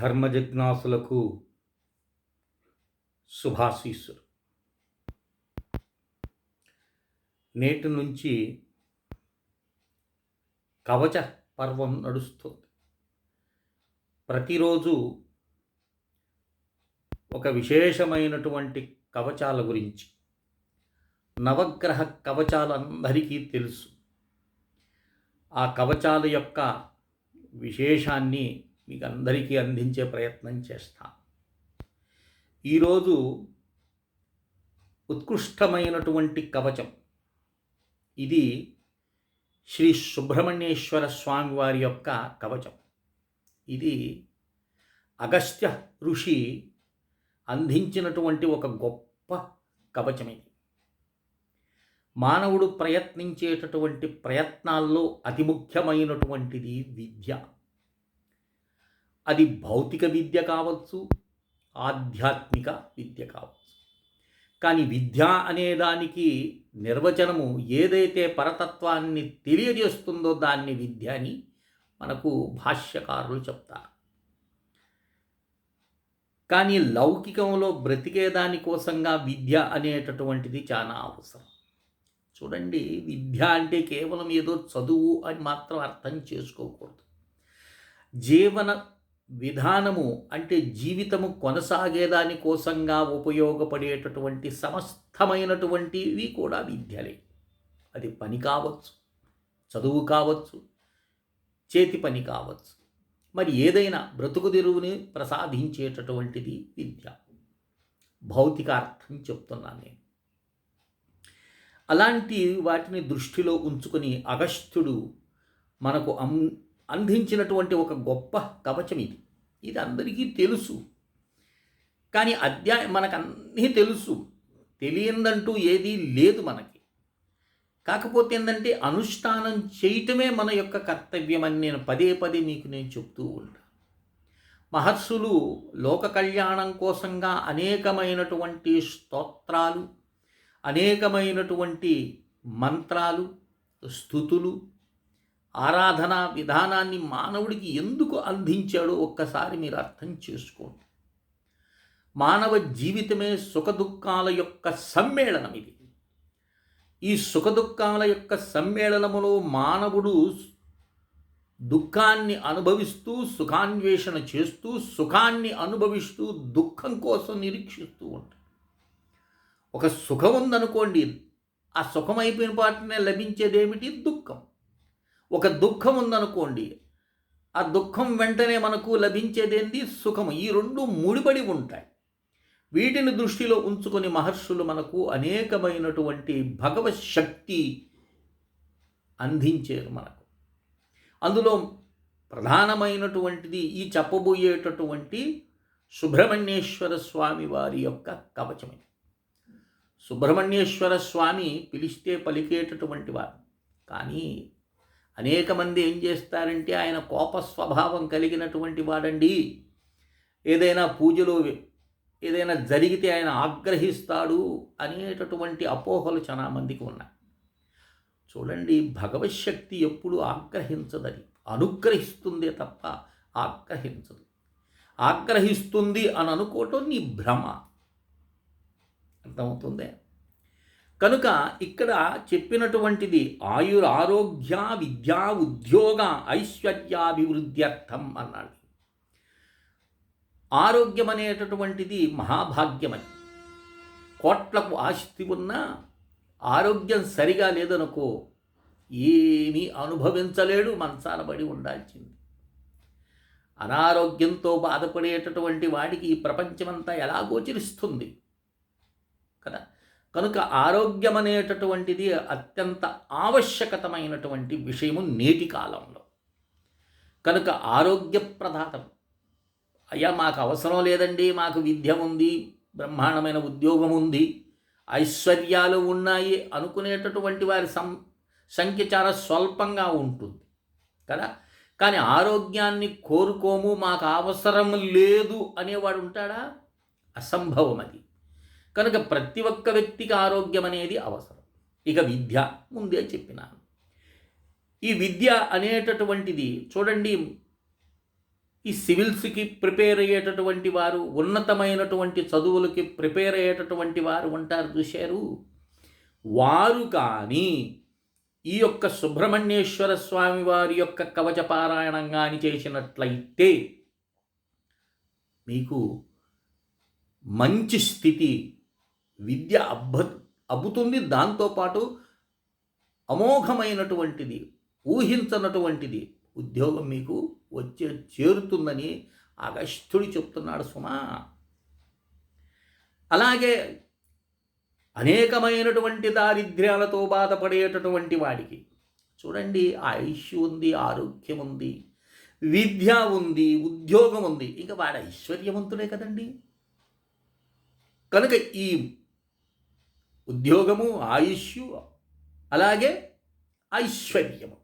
ధర్మజిజ్ఞాసులకు శుభాశీస్సులు. నేటి నుంచి కవచ పర్వం నడుస్తుంది. ప్రతిరోజు ఒక విశేషమైనటువంటి కవచాల గురించి నవగ్రహ కవచాలందరికీ తెలుసు. ఆ కవచాల యొక్క విశేషాన్ని మీకు అందరికీ అందించే ప్రయత్నం చేస్తాను ఈరోజు ఉత్కృష్టమైనటువంటి కవచం. ఇది శ్రీ సుబ్రహ్మణ్యేశ్వర స్వామి వారి యొక్క కవచం. ఇది అగస్త్య ఋషి అందించినటువంటి ఒక గొప్ప కవచం ఇది. మానవుడు ప్రయత్నించేటటువంటి ప్రయత్నాల్లో అతి ముఖ్యమైనటువంటిది విద్య. అది భౌతిక విద్య కావచ్చు ఆధ్యాత్మిక విద్య కావచ్చు. కానీ విద్య అనేదానికి నిర్వచనము ఏదైతే పరతత్వాన్ని తెలియజేస్తుందో దాన్ని విద్య అని మనకు భాష్యకారులు చెప్తారు. కానీ లౌకికంలో బ్రతికేదాని కోసంగా విద్య అనేటటువంటిది చాలా అవసరం. చూడండి విద్య అంటే కేవలం ఏదో చదువు అని మాత్రం అర్థం చేసుకోకూడదు. జీవన విధానము అంటే జీవితము కొనసాగేదాని కోసంగా ఉపయోగపడేటటువంటి సమస్తమైనటువంటివి కూడా విద్యలే. అది పని కావచ్చు చదువు కావచ్చు చేతి పని కావచ్చు. మరి ఏదైనా బ్రతుకు తెరువుని ప్రసాదించేటటువంటిది విద్య. భౌతికార్థం చెప్తున్నాను నేను. అలాంటి వాటిని దృష్టిలో ఉంచుకొని అగస్త్యుడు మనకు అం అందించినటువంటి ఒక గొప్ప కవచం ఇది. ఇది అందరికీ తెలుసు. కానీ అధ్యాయం మనకు అన్నీ తెలుసు. తెలియందంటూ ఏదీ లేదు మనకి. కాకపోతే ఏంటంటే అనుష్ఠానం చేయటమే మన యొక్క కర్తవ్యం అని నేను పదే పదే మీకు నేను చెప్తూ ఉంటాను. మహర్షులు లోక కళ్యాణం కోసంగా అనేకమైనటువంటి స్తోత్రాలు అనేకమైనటువంటి మంత్రాలు స్థుతులు ఆరాధన విధానాన్ని మానవుడికి ఎందుకు అందించాడో ఒక్కసారి మీరు అర్థం చేసుకోండి. మానవ జీవితమే సుఖదుఖాల యొక్క సమ్మేళనం ఇది. ఈ సుఖదుఖాల యొక్క సమ్మేళనములో మానవుడు దుఃఖాన్ని అనుభవిస్తూ సుఖాన్వేషణ చేస్తూ సుఖాన్ని అనుభవిస్తూ దుఃఖం కోసం నిరీక్షిస్తూ ఉంటాడు. ఒక సుఖం ఉందనుకోండి ఆ సుఖం అయిపోయిన పాటనే లభించేదేమిటి? దుఃఖం. ఒక దుఃఖం ఉందనుకోండి ఆ దుఃఖం వెంటనే మనకు లభించేదేంది? సుఖము. ఈ రెండు ముడిపడి ఉంటాయి. వీటిని దృష్టిలో ఉంచుకొని మహర్షులు మనకు అనేకమైనటువంటి భగవత్ శక్తి అందించారు మనకు. అందులో ప్రధానమైనటువంటిది ఈ చెప్పబోయేటటువంటి సుబ్రహ్మణ్యేశ్వర స్వామి వారి యొక్క కవచమే సుబ్రహ్మణ్యేశ్వర స్వామి పిలిస్తే పలికేటటువంటి వారు. కానీ అనేక మంది ఏం చేస్తారంటే ఆయన కోప స్వభావం కలిగినటువంటి వాడండి. ఏదైనా పూజలో ఏదైనా జరిగితే ఆయన ఆగ్రహిస్తాడు అనేటటువంటి అపోహలు చాలా మందికి ఉన్నాయి. చూడండి భగవత్ శక్తి ఎప్పుడు ఆగ్రహించదని అనుగ్రహిస్తుందే తప్ప ఆగ్రహించదు. ఆగ్రహిస్తుంది అని అనుకోవటం నీ భ్రమ. అర్థమవుతుందే? కనుక ఇక్కడ చెప్పినటువంటిది ఆయుర్ ఆరోగ్య విద్యా ఉద్యోగ ఐశ్వర్యాభివృద్ధ్యర్థం అన్నాడు. ఆరోగ్యం అనేటటువంటిది మహాభాగ్యమని. కోట్లకు ఆస్తి ఉన్నా ఆరోగ్యం సరిగా లేదనుకో ఏమీ అనుభవించలేడు మంచాల ఉండాల్సింది. అనారోగ్యంతో బాధపడేటటువంటి వాడికి ఈ ప్రపంచమంతా ఎలా గోచరిస్తుంది కదా? కనుక ఆరోగ్యం అనేటటువంటిది అత్యంత ఆవశ్యకతమైనటువంటి విషయము నేటి కాలంలో. కనుక ఆరోగ్య ప్రధాతం అయ్యా మాకు అవసరం లేదండి మాకు విద్య ఉంది బ్రహ్మాండమైన ఉద్యోగం ఉంది ఐశ్వర్యాలు ఉన్నాయి అనుకునేటటువంటి వారి సం సంఖ్య చాలా స్వల్పంగా ఉంటుంది. కదా? కానీ ఆరోగ్యాన్ని కోరుకోము మాకు అవసరం లేదు అనేవాడు ఉంటాడా? అసంభవం అది కనుక ప్రతి ఒక్క వ్యక్తికి ఆరోగ్యం అనేది అవసరం. ఇక విద్య ముందే చెప్పినాను. ఈ విద్య అనేటటువంటిది చూడండి ఈ సివిల్స్కి ప్రిపేర్ అయ్యేటటువంటి వారు ఉన్నతమైనటువంటి చదువులకి ప్రిపేర్ అయ్యేటటువంటి వారు ఉంటారు చూశారు. వారు కానీ ఈ యొక్క సుబ్రహ్మణ్యేశ్వర స్వామి వారి యొక్క కవచ పారాయణం కానీ చేసినట్లయితే మీకు మంచి స్థితి విద్య అబ్బ అబ్బుతుంది. దాంతోపాటు అమోఘమైనటువంటిది ఊహించనటువంటిది ఉద్యోగం మీకు వచ్చే చేరుతుందని అగస్త్యుడు చెప్తున్నాడు సుమా. అలాగే అనేకమైనటువంటి దారిద్ర్యాలతో బాధపడేటటువంటి వాడికి చూడండి ఆయుష్ ఉంది ఆరోగ్యం ఉంది విద్య ఉంది ఉద్యోగం ఉంది. ఇంకా వాడు ఐశ్వర్యవంతుడే కదండి. కనుక ఈ ఉద్యోగము ఆయుష్ అలాగే ఐశ్వర్యము.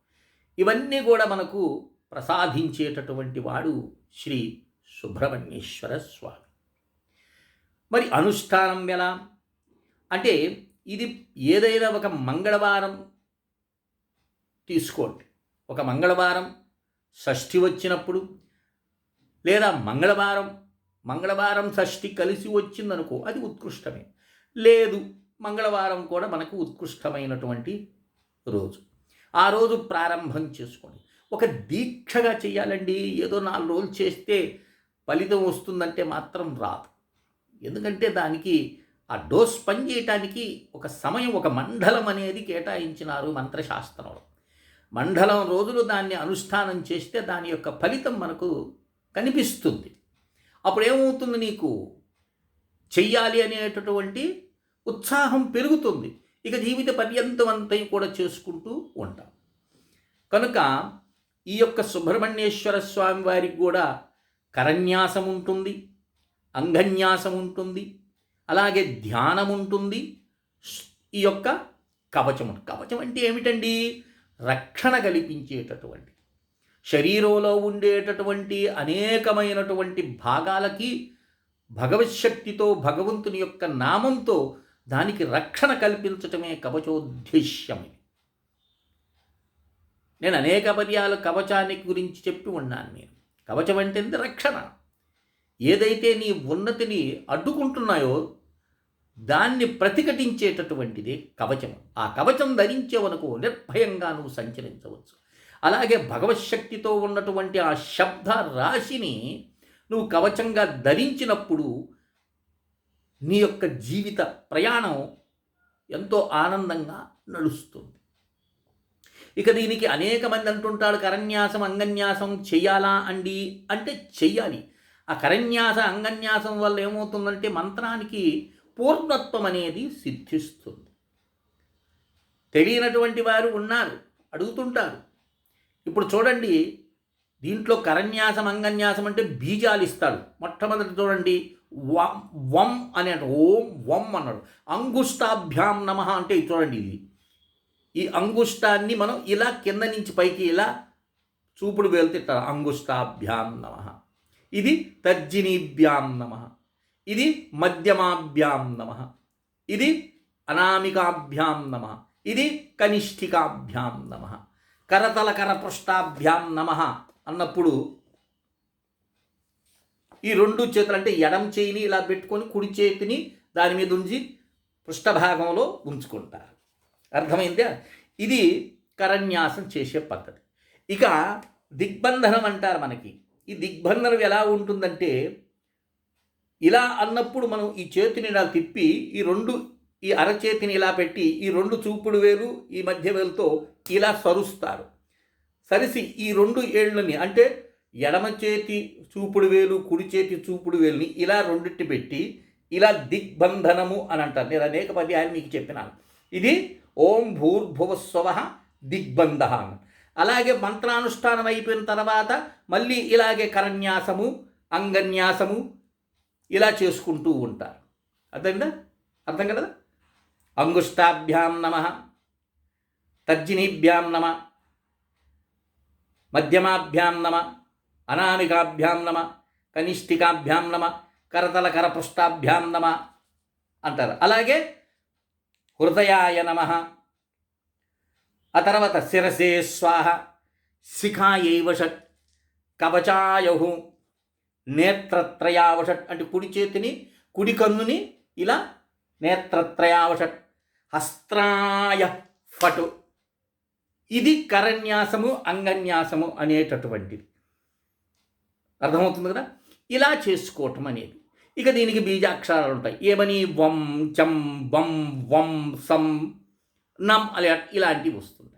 ఇవన్నీ కూడా మనకు ప్రసాదించేటటువంటి వాడు శ్రీ సుబ్రహ్మణ్యేశ్వర స్వామి. మరి అనుష్ఠానం ఎలా? అంటే ఇది ఏదైనా ఒక మంగళవారం తీసుకోండి. ఒక మంగళవారం షష్ఠి వచ్చినప్పుడు లేదా మంగళవారం మంగళవారం షష్ఠి కలిసి వచ్చిందనుకో అది ఉత్కృష్టమే. లేదు మంగళవారం కూడా మనకు ఉత్కృష్టమైనటువంటి రోజు. ఆ రోజు ప్రారంభం చేసుకోండి ఒక దీక్షగా చేయాలండి. ఏదో నాలుగు రోజులు చేస్తే ఫలితం వస్తుందంటే మాత్రం రాదు. ఎందుకంటే దానికి ఆ డోస్ పనిచేయటానికి ఒక సమయం ఒక మండలం అనేది కేటాయించినారు మంత్రశాస్త్రంలో. మండలం రోజులు దాన్ని అనుష్ఠానం చేస్తే దాని యొక్క ఫలితం మనకు కనిపిస్తుంది. అప్పుడు ఏమవుతుంది నీకు? చెయ్యాలి అనేటటువంటి ఉత్సాహం పెరుగుతుంది. ఇక జీవిత పర్యంతం అంతా కూడా చేసుకుంటూ ఉంటాం. కనుక ఈ యొక్క సుబ్రహ్మణ్యేశ్వర స్వామి వారికి కూడా కరన్యాసం ఉంటుంది అంగన్యాసం ఉంటుంది అలాగే ధ్యానం ఉంటుంది. ఈ యొక్క కవచం కవచం అంటే ఏమిటండి? రక్షణ కల్పించేటటువంటి శరీరంలో ఉండేటటువంటి అనేకమైనటువంటి భాగాలకి భగవత్ శక్తితో భగవంతుని యొక్క నామంతో దానికి రక్షణ కల్పించటమే కవచోద్దేశ్యం నేను అనేక పర్యాలు కవచానికి గురించి చెప్పి ఉన్నాను నేను. కవచం అంటే రక్షణ. ఏదైతే నీ ఉన్నతిని అడ్డుకుంటున్నాయో దాన్ని ప్రతిఘటించేటటువంటిది కవచం. ఆ కవచం ధరించేవనుకో నిర్భయంగా నువ్వు సంచరించవచ్చు. అలాగే భగవశక్తితో ఉన్నటువంటి ఆ శబ్ద రాశిని నువ్వు కవచంగా ధరించినప్పుడు నీ యొక్క జీవిత ప్రయాణం ఎంతో ఆనందంగా నడుస్తుంది. ఇక దీనికి అనేక మంది అంటుంటాడు కరన్యాసం అంగన్యాసం చెయ్యాలా అండి? అంటే చెయ్యాలి. ఆ కరన్యాస అంగన్యాసం వల్ల ఏమవుతుందంటే మంత్రానికి పూర్ణత్వం అనేది సిద్ధిస్తుంది. తెలియనటువంటి వారు ఉన్నారు అడుగుతుంటారు. ఇప్పుడు చూడండి దీంట్లో కరన్యాసం అంగన్యాసం అంటే బీజాలు ఇస్తాడు మొట్టమొదటి చూడండి వం వం అని ఓం వం అన్నాడు అంగుష్టాభ్యాం నమ అంటే చూడండి ఇది. ఈ అంగుష్టాన్ని మనం ఇలా కింద నుంచి పైకి ఇలా చూపుడు వెళ్తే అంగుష్టాభ్యాం నమ. ఇది తర్జినీభ్యాం నమ. ఇది మధ్యమాభ్యాం నమ. ఇది అనామికాభ్యాం నమ. ఇది కనిష్ఠికాభ్యాం నమ. కరతల కరపృష్టాభ్యాం నమ అన్నప్పుడు ఈ రెండు చేతులు అంటే ఎడం చేయిని ఇలా పెట్టుకొని కుడి చేతిని దాని మీద ఉంచి పృష్ఠభాగంలో ఉంచుకుంటారు. అర్థమైందా? ఇది కరన్యాసం చేసే పద్ధతి. ఇక దిగ్బంధనం అంటారు మనకి. ఈ దిగ్బంధనం ఎలా ఉంటుందంటే ఇలా అన్నప్పుడు మనం ఈ చేతిని ఇలా తిప్పి ఈ రెండు ఈ అరచేతిని ఇలా పెట్టి ఈ రెండు చూపుడు వేలు ఈ మధ్య వేలుతో ఇలా సరుస్తారు. సరిసి ఈ రెండు ఏళ్ళని అంటే ఎడమ చేతి చూపుడు వేలు కుడి చేతి చూపుడు వేలుని ఇలా రెండిట్టి పెట్టి ఇలా దిగ్బంధనము అని అంటారు. నేను అనేక పద్యాలు మీకు చెప్పినాను. ఇది ఓం భూర్భువస్వవ దిగ్బంధ అలాగే మంత్రానుష్ఠానం అయిపోయిన తర్వాత మళ్ళీ ఇలాగే కరన్యాసము అంగన్యాసము ఇలా చేసుకుంటూ ఉంటారు. అర్థమైందా? అర్థం కదా? అంగుష్టాభ్యాం నమ తర్జినీభ్యాం నమ మధ్యమాభ్యాం నమ అనామికాభ్యాం నమ కనిష్ఠికాభ్యాం నమ కరతల కరపృష్టాభ్యాం నమ అంటారు. అలాగే హృదయాయ నమ ఆ తర్వాత శిరసే స్వాహ శిఖాయైవ షట్ కవచాయహు నేత్రత్రయావషట్ అంటే కుడి చేతిని కుడి కన్నుని ఇలా నేత్రత్రయావషట్ హస్త్రాయ ఫటు. ఇది కరన్యాసము అంగన్యాసము అనేటటువంటిది. అర్థమవుతుంది కదా? ఇలా చేసుకోవటం అనేది. ఇక దీనికి బీజాక్షరాలు ఉంటాయి. ఏమని వం చం వం వం సం నం అలా ఇలాంటివి వస్తుంది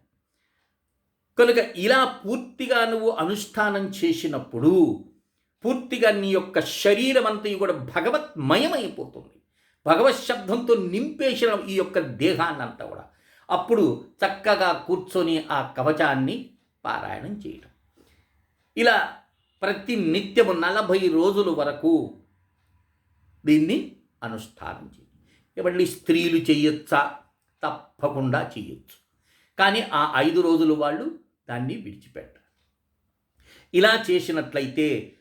కనుక ఇలా పూర్తిగా నువ్వు అనుష్ఠానం చేసినప్పుడు పూర్తిగా నీ యొక్క శరీరం అంతా కూడా భగవత్మయమైపోతుంది. భగవత్ శబ్దంతో నింపేసిన ఈ యొక్క దేహాన్ని అంతా కూడా. అప్పుడు చక్కగా కూర్చొని ఆ కవచాన్ని పారాయణం చేయడం ఇలా ప్రతి నిత్యము నలభై రోజుల వరకు దీన్ని అనుష్ఠానం చేయాలి ఇవన్నీ స్త్రీలు చేయొచ్చా? తప్పకుండా చేయొచ్చు. కానీ ఆ ఐదు రోజులు వాళ్ళు దాన్ని విడిచిపెట్టారు. ఇలా చేసినట్లయితే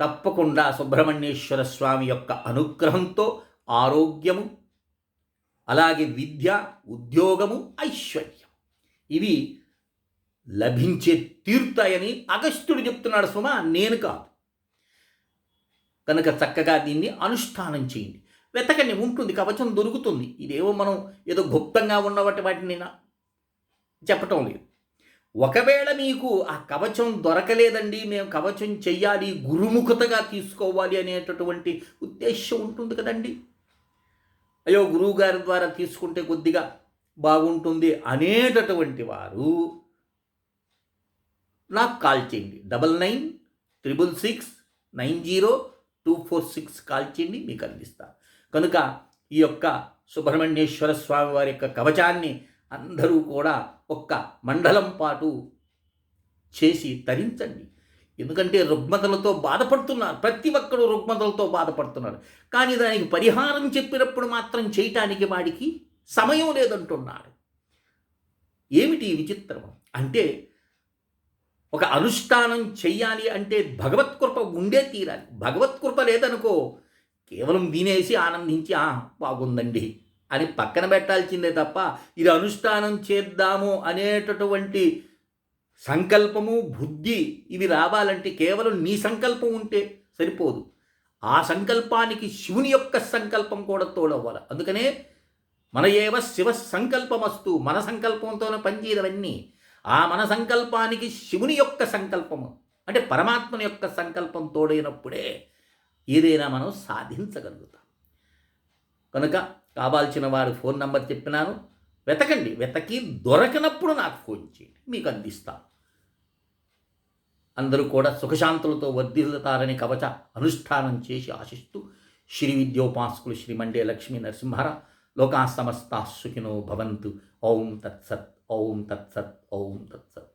తప్పకుండా సుబ్రహ్మణ్యేశ్వర స్వామి యొక్క అనుగ్రహంతో ఆరోగ్యము అలాగే విద్య ఉద్యోగము ఐశ్వర్యం. ఇవి లభించే తీరుతాయని అగస్త్యుడు చెప్తున్నాడు సుమ నేను కాదు. కనుక చక్కగా దీన్ని అనుష్ఠానం చేయండి. వెతకని ఉంటుంది కవచం దొరుకుతుంది. ఇదేవో మనం ఏదో గుప్తంగా ఉన్నవాటి వాటిని చెప్పటం లేదు. ఒకవేళ మీకు ఆ కవచం దొరకలేదండి మేము కవచం చెయ్యాలి గురుముఖతగా తీసుకోవాలి అనేటటువంటి ఉద్దేశం ఉంటుంది కదండి. అయ్యో గురువుగారి ద్వారా తీసుకుంటే కొద్దిగా బాగుంటుంది అనేటటువంటి వారు నాకు కాల్ చేయండి. Double nine triple six nine zero two four six call చేయండి మీకు అందిస్తా. కనుక ఈ యొక్క సుబ్రహ్మణ్యేశ్వర స్వామి వారి యొక్క కవచాన్ని అందరూ కూడా ఒక్క మండలం పాటు చేసి తరించండి. ఎందుకంటే రుగ్మతలతో బాధపడుతున్నారు. ప్రతి ఒక్కరు రుగ్మతలతో బాధపడుతున్నారు కానీ దానికి పరిహారం చెప్పినప్పుడు మాత్రం చేయటానికి వాడికి సమయం లేదంటున్నాడు. ఏమిటి విచిత్రం? అంటే ఒక అనుష్ఠానం చెయ్యాలి అంటే భగవత్కృప ఉండే తీరాలి. భగవత్కృప లేదనుకో కేవలం వినేసి ఆనందించి ఆ బాగుందండి అని పక్కన పెట్టాల్సిందే తప్ప ఇది అనుష్ఠానం చేద్దాము అనేటటువంటి సంకల్పము బుద్ధి ఇవి రావాలంటే కేవలం నీ సంకల్పం ఉంటే సరిపోదు. ఆ సంకల్పానికి శివుని యొక్క సంకల్పం కూడా తోడవ్వాలి. అందుకనే మన ఏవ శివ సంకల్పమస్తు మన సంకల్పంతోనే పనిచేయదవన్నీ ఆ మన సంకల్పానికి శివుని యొక్క సంకల్పము అంటే పరమాత్మని యొక్క సంకల్పం తోడైనప్పుడే ఏదైనా మనం సాధించగలుగుతాం. కనుక కావాల్సిన వారు ఫోన్ నంబర్ చెప్పినాను వెతకండి. వెతకి దొరకనప్పుడు నాకు ఫోన్ చేయండి. మీకు అందిస్తాను అందరూ కూడా సుఖశాంతులతో వర్ధిల్లుతారని కవచ అనుష్ఠానం చేసి ఆశిస్తూ శ్రీ విద్యోపాసకులు శ్రీ మండే లక్ష్మీ నరసింహర లోకా సమస్తా సుఖినో భవంతు. ఓం తత్సత్. ఓం తత్సత్ ఓం తత్సత్